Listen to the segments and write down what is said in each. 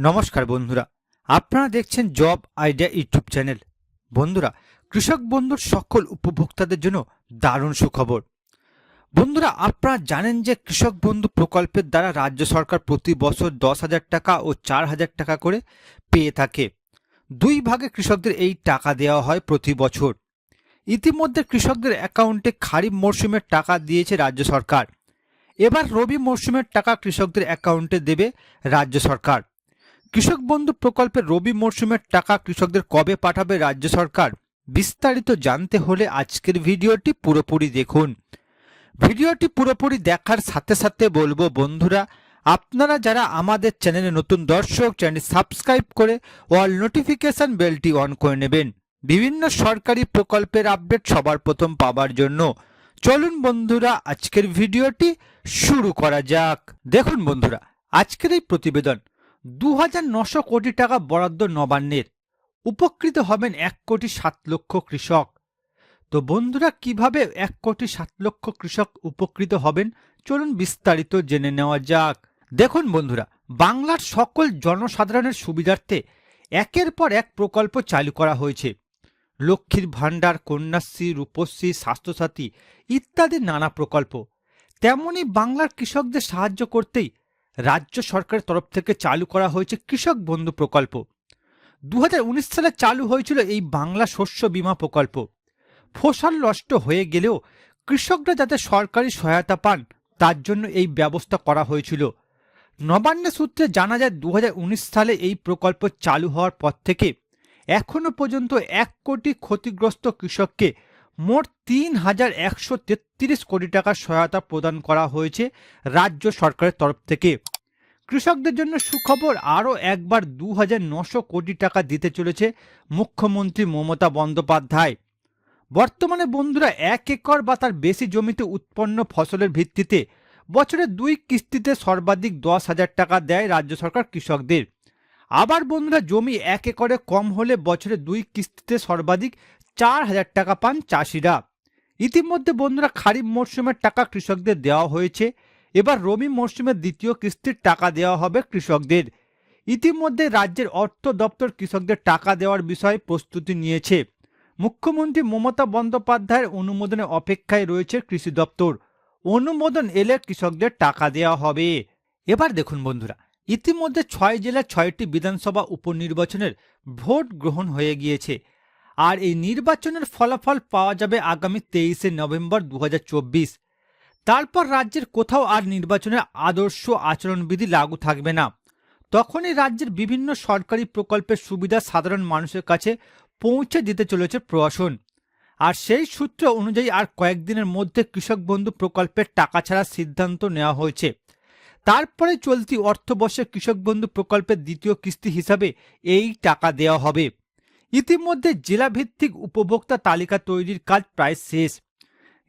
নমস্কার বন্ধুরা, আপনারা দেখছেন জব আইডিয়া ইউটিউব চ্যানেল। বন্ধুরা, কৃষক বন্ধুর সকল উপভোক্তাদের জন্য দারুণ সুখবর। বন্ধুরা, আপনারা জানেন যে কৃষক বন্ধু প্রকল্পের দ্বারা রাজ্য সরকার প্রতি বছর দশ হাজার টাকা ও চার হাজার টাকা করে পেয়ে থাকে। দুই ভাগে কৃষকদের এই টাকা দেওয়া হয় প্রতি বছর। ইতিমধ্যে কৃষকদের অ্যাকাউন্টে খারিফ মরশুমের টাকা দিয়েছে রাজ্য সরকার। এবার রবি মরশুমের টাকা কৃষকদের অ্যাকাউন্টে দেবে রাজ্য সরকার। কৃষক বন্ধু প্রকল্পের রবি মরশুমের টাকা কৃষকদের কবে পাঠাবে রাজ্য সরকার, বিস্তারিত জানতে হলে আজকের ভিডিওটি পুরোপুরি দেখুন। ভিডিওটি পুরোপুরি দেখার সাথে সাথে বলব, বন্ধুরা, আপনারা যারা আমাদের চ্যানেলে নতুন দর্শক চ্যানেল সাবস্ক্রাইব করে অল নোটিফিকেশন বেলটি অন করে নেবেন। বিভিন্ন সরকারি প্রকল্পের আপডেট সবার প্রথম পাবার জন্য। চলুন, বন্ধুরা, আজকের ভিডিওটি শুরু করা যাক। দেখুন, বন্ধুরা, আজকের এই প্রতিবেদন দু কোটি টাকা বরাদ্দ নবান্নের। উপকৃত হবেন এক কোটি সাত লক্ষ কৃষক। তো বন্ধুরা, কীভাবে এক কোটি সাত লক্ষ কৃষক উপকৃত হবেন? চলুন বিস্তারিত জেনে নেওয়া যাক। দেখুন বন্ধুরা, বাংলার সকল জনসাধারণের সুবিধার্থে একের পর এক প্রকল্প চালু করা হয়েছে। লক্ষ্মীর ভাণ্ডার, কন্যাশ্রী, রূপশ্রী, স্বাস্থ্যসাথী ইত্যাদি নানা প্রকল্প। তেমনি বাংলার কৃষকদের সাহায্য করতেই রাজ্য সরকারের তরফ থেকে চালু করা হয়েছে কৃষক বন্ধু প্রকল্প। দু হাজার উনিশ সালে চালু হয়েছিল এই বাংলা শস্য বীমা প্রকল্প। ফসল নষ্ট হয়ে গেলেও কৃষকরা যাতে সরকারি সহায়তা পান, তার জন্য এই ব্যবস্থা করা হয়েছিল। নবান্ন সূত্রে জানা যায় দু হাজার উনিশ সালে এই প্রকল্প চালু হওয়ার পর থেকে এখনও পর্যন্ত এক কোটি ক্ষতিগ্রস্ত কৃষককে মোট তিন হাজার একশো তেত্রিশ কোটি টাকার সহায়তা প্রদান করা হয়েছে রাজ্য সরকারের তরফ থেকে। কৃষকদের জন্য সুখবর আরও একবার দু হাজার নশো কোটি টাকা দিতে চলেছে মুখ্যমন্ত্রী মমতা বন্দ্যোপাধ্যায়। বর্তমানে বন্ধুরা এক একর বা তার বেশি জমিতে উৎপন্ন ফসলের ভিত্তিতে বছরে দুই কিস্তিতে সর্বাধিক দশ হাজার টাকা দেয় রাজ্য সরকার কৃষকদের। আবার বন্ধুরা জমি এক একরে কম হলে বছরে দুই কিস্তিতে সর্বাধিক চার হাজার টাকা পান চাষিরা। ইতিমধ্যে বন্ধুরা খারিফ মরশুমের টাকা কৃষকদের দেওয়া হয়েছে। এবার রবি মরশুমের দ্বিতীয় কিস্তির টাকা দেওয়া হবে কৃষকদের। ইতিমধ্যে রাজ্যের অর্থ দপ্তর কৃষকদের টাকা দেওয়ার বিষয়ে প্রস্তুতি নিয়েছে। মুখ্যমন্ত্রী মমতা বন্দ্যোপাধ্যায়ের অনুমোদনের অপেক্ষায় রয়েছে কৃষি দপ্তর। অনুমোদন এলে কৃষকদের টাকা দেওয়া হবে। এবার দেখুন বন্ধুরা, ইতিমধ্যে ছয় জেলার ছয়টি বিধানসভা উপনির্বাচনের ভোট গ্রহণ হয়ে গিয়েছে। আর এই নির্বাচনের ফলাফল পাওয়া যাবে আগামী তেইশে নভেম্বর দু হাজার চব্বিশ। তারপর রাজ্যের কোথাও আর নির্বাচনের আদর্শ আচরণবিধি লাগু থাকবে না। তখনই রাজ্যের বিভিন্ন সরকারি প্রকল্পের সুবিধা সাধারণ মানুষের কাছে পৌঁছে দিতে চলেছে প্রশাসন। আর সেই সূত্র অনুযায়ী আর কয়েকদিনের মধ্যে কৃষক বন্ধু প্রকল্পের টাকা ছাড়ার সিদ্ধান্ত নেওয়া হয়েছে। তারপরে চলতি অর্থবর্ষে কৃষক বন্ধু প্রকল্পের দ্বিতীয় কিস্তি হিসাবে এই টাকা দেওয়া হবে। ইতিমধ্যে জেলাভিত্তিক উপভোক্তা তালিকা তৈরির কাজ প্রায় শেষ।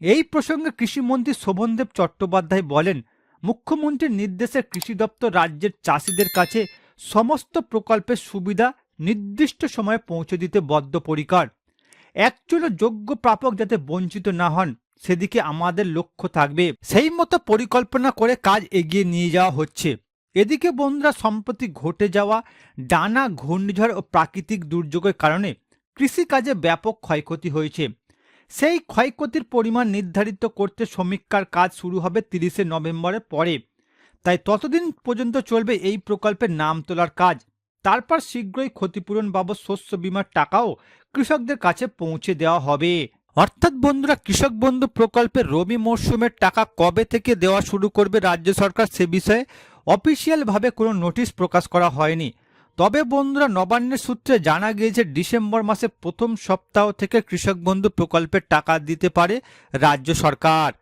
এই প্রসঙ্গে কৃষিমন্ত্রী শোভনদেব চট্টোপাধ্যায় বলেন, মুখ্যমন্ত্রীর নির্দেশে কৃষি দপ্তর রাজ্যের চাষিদের কাছে সমস্ত প্রকল্পের সুবিধা নির্দিষ্ট সময়ে পৌঁছে দিতে বদ্ধপরিকর। একচুলো যোগ্য প্রাপক যাতে বঞ্চিত না হন, সেদিকে আমাদের লক্ষ্য থাকবে। সেই মতো পরিকল্পনা করে কাজ এগিয়ে নিয়ে যাওয়া হচ্ছে। এদিকে বন্ধুরা সম্প্রতি ঘটে যাওয়া, ডানা, ঘূর্ণিঝড় ও প্রাকৃতিক দুর্যোগের কারণে কৃষিকাজে ব্যাপক ক্ষয়ক্ষতি হয়েছে। সেই ক্ষয়ক্ষতির পরিমাণ নির্ধারিত করতে সমীক্ষার কাজ শুরু হবে তিরিশে নভেম্বরের পরে। তাই ততদিন পর্যন্ত চলবে এই প্রকল্পের নাম তোলার কাজ। তারপর শীঘ্রই ক্ষতিপূরণ বাবদ শস্য বিমার টাকাও কৃষকদের কাছে পৌঁছে দেওয়া হবে। অর্থাৎ বন্ধুরা, কৃষক বন্ধু প্রকল্পের রবি মরশুমের টাকা কবে থেকে দেওয়া শুরু করবে রাজ্য সরকার সে বিষয়ে অফিসিয়ালভাবে কোনো নোটিশ প্রকাশ করা হয়নি। তবে বন্ধুরা, নবান্নের সূত্রে জানা গিয়েছে, ডিসেম্বর মাসে প্রথম সপ্তাহ থেকে কৃষক বন্ধু প্রকল্পের টাকা দিতে পারে রাজ্য সরকার।